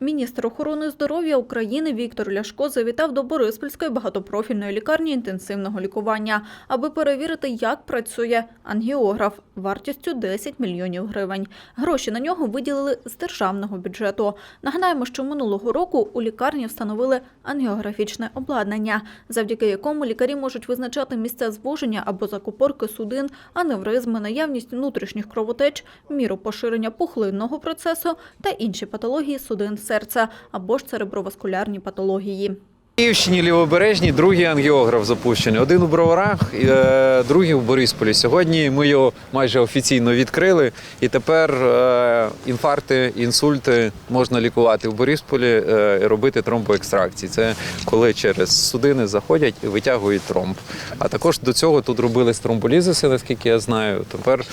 Міністр охорони здоров'я України Віктор Ляшко завітав до Бориспільської багатопрофільної лікарні інтенсивного лікування, аби перевірити, як працює ангіограф вартістю 10 мільйонів гривень. Гроші на нього виділили з державного бюджету. Нагадаємо, що минулого року у лікарні встановили ангіографічне обладнання, завдяки якому лікарі можуть визначати місця звуження або закупорки судин, аневризми, наявність внутрішніх кровотеч, міру поширення пухлинного процесу та інші патології судин серця або ж цереброваскулярні патології. Київщині лівобережній другий ангіограф запущений. Один у Броварах, е, другий у Борисполі. Сьогодні ми його майже офіційно відкрили, і тепер е, інфаркти, інсульти можна лікувати в Борисполі е, і робити тромбоекстракції. Це коли через судини заходять і витягують тромб. А також до цього тут робили тромболізиси, наскільки я знаю. Тепер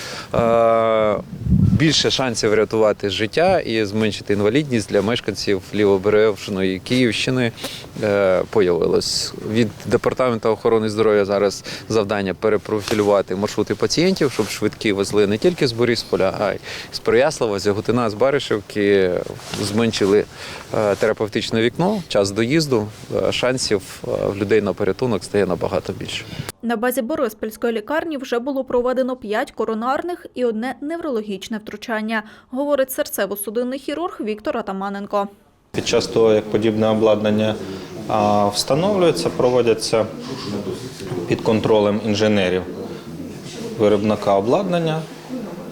більше шансів врятувати життя і зменшити інвалідність для мешканців лівобережної Київщини. е, Появилось від департаменту охорони здоров'я зараз завдання перепрофілювати маршрути пацієнтів, щоб швидкі везли не тільки з Борисполя, а й з Переяслава, з Яготина, з Баришівки. Зменшили е, терапевтичне вікно, час доїзду, е, шансів в людей на порятунок стає набагато більше. На базі Бориспільської лікарні вже було проведено 5 коронарних і одне неврологічне втручання, говорить серцево-судинний хірург Віктор Атаманенко. Під час того, як подібне обладнання встановлюється, проводяться під контролем інженерів виробника обладнання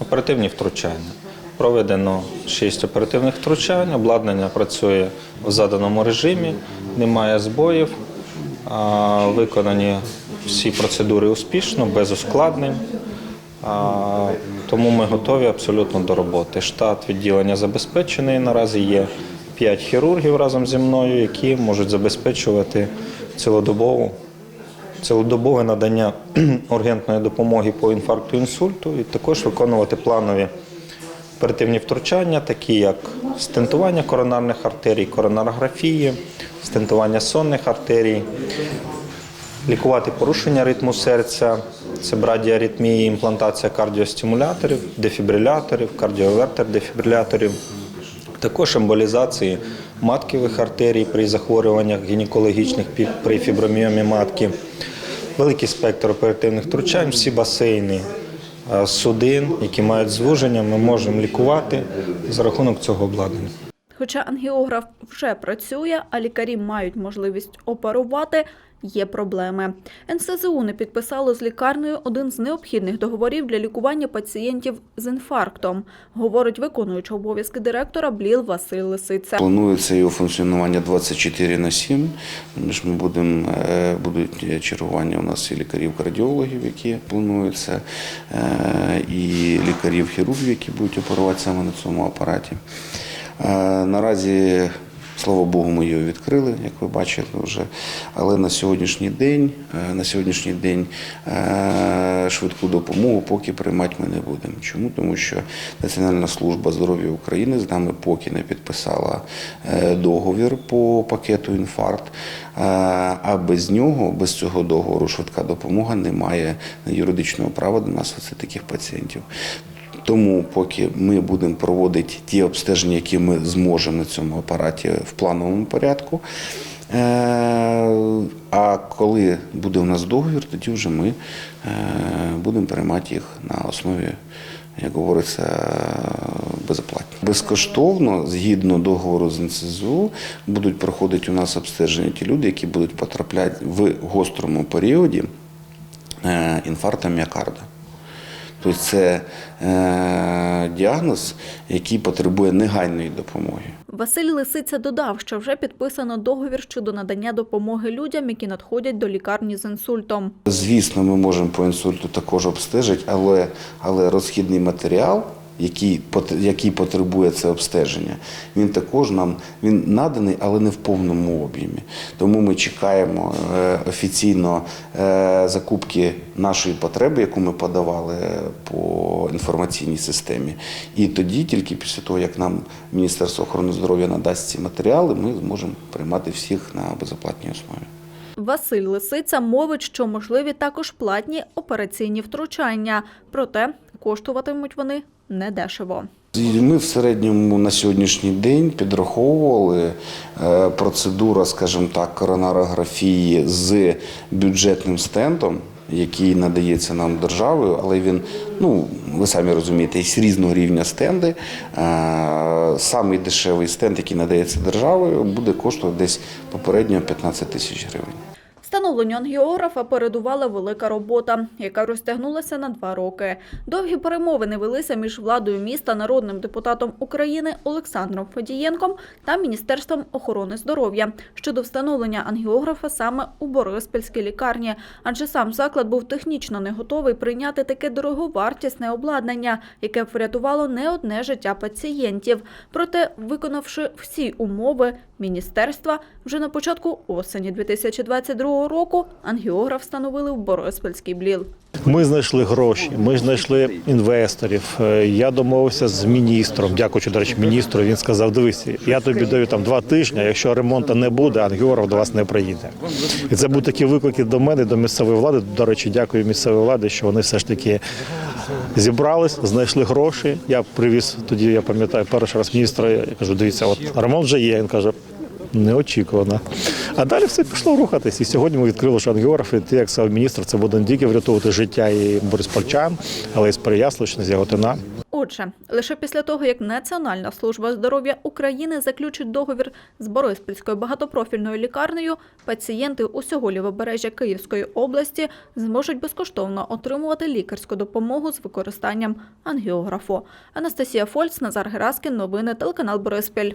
оперативні втручання. Проведено 6 оперативних втручань, обладнання працює в заданому режимі, немає збоїв, виконані всі процедури успішно, без ускладнень. Тому ми готові абсолютно до роботи. Штат відділення забезпечений. Наразі є 5 хірургів разом зі мною, які можуть забезпечувати цілодобову, цілодобове надання ургентної допомоги по інфаркту інсульту і також виконувати планові оперативні втручання, такі як стентування коронарних артерій, коронарографії, стентування сонних артерій, лікувати порушення ритму серця, це брадіаритмії, імплантація кардіостимуляторів, дефібриляторів, кардіовертер дефібриляторів, також емболізації маткових артерій при захворюваннях гінекологічних при фіброміомі матки, великий спектр оперативних втручань, всі басейни е, судин, які мають звуження, ми можемо лікувати за рахунок цього обладнання. Хоча ангіограф вже працює, а лікарі мають можливість оперувати, є проблеми. НСЗУ не підписало з лікарнею один з необхідних договорів для лікування пацієнтів з інфарктом, говорить виконуючий обов'язки директора Бліл Василь Лисиця. Планується його функціонування 24 на 7. Між ми будемо е, будуть чергування у нас і лікарів-кардіологів, які плануються, е, і лікарів-хірургів, які будуть оперувати саме на цьому апараті. Е, Наразі, слава Богу, ми його відкрили, як ви бачили вже. Але на сьогоднішній день, е, на сьогоднішній день е, швидку допомогу поки приймати ми не будемо. Чому? Тому що Національна служба здоров'я України з нами поки не підписала е, договір по пакету інфаркт. А без нього, без цього договору, швидка допомога не має юридичного права до нас таких пацієнтів. Тому, поки ми будемо проводити ті обстеження, які ми зможемо на цьому апараті в плановому порядку. Е, А коли буде у нас договір, тоді вже ми е, будемо приймати їх на основі, як говориться, безоплатно. Безкоштовно, згідно договору з НСЗУ, будуть проходити у нас обстеження ті люди, які будуть потрапляти в гострому періоді е, інфаркту міокарда. Тобто це е, діагноз, який потребує негайної допомоги. Василь Лисиця додав, що вже підписано договір щодо надання допомоги людям, які надходять до лікарні з інсультом. Звісно, ми можемо по інсульту також обстежити, але, але розхідний матеріал, який, який потребує це обстеження, він також нам він наданий, але не в повному об'ємі. Тому ми чекаємо е, офіційно е, закупки нашої потреби, яку ми подавали по інформаційній системі. І тоді, тільки після того, як нам Міністерство охорони здоров'я надасть ці матеріали, ми зможемо приймати всіх на безоплатній основі. Василь Лисиця мовить, що можливі також платні операційні втручання, проте коштуватимуть вони недешево. Ми в середньому на сьогоднішній день підраховували е, процедура, скажімо так, коронарографії з бюджетним стентом, який надається нам державою, але він, ну ви самі розумієте, є різного рівня стенди. Е, Самий дешевий стенд, який надається державою, буде коштувати десь попередньо 15 тисяч гривень. Встановленню ангіографа передувала велика робота, яка розтягнулася на два роки. Довгі перемовини велися між владою міста, народним депутатом України Олександром Федієнком та Міністерством охорони здоров'я щодо встановлення ангіографа саме у Бориспільській лікарні, адже сам заклад був технічно не готовий прийняти таке дороговартісне обладнання, яке врятувало не одне життя пацієнтів. Проте, виконавши всі умови міністерства, вже на початку осені 2022 року ангіограф встановили в Бориспільський бліл. Ми знайшли гроші, ми знайшли інвесторів. Е, Я домовився з міністром. Дякуючи, до речі, міністру. Він сказав: дивись, я тобі даю там два тижні. Якщо ремонту не буде, ангіограф до вас не приїде. І це був такі виклики до мене, до місцевої влади. До речі, дякую місцевій владі, що вони все ж таки зібрались, знайшли гроші. Я привіз тоді, я пам'ятаю, перший раз міністра. Я кажу, дивіться, от ремонт вже є. Він каже. Неочікувано. А далі все пішло рухатись. І сьогодні ми відкрили шангіограф. І ти, як сказав міністр, це буде не тільки врятовувати життя і бориспольчан, але й з Переяславщини, з Яготина. Отже, лише після того, як Національна служба здоров'я України заключить договір з Бориспільською багатопрофільною лікарнею, пацієнти усього лівобережжя Київської області зможуть безкоштовно отримувати лікарську допомогу з використанням ангіографу. Анастасія Фольц, Назар Гераскін, новини телеканал Бориспіль.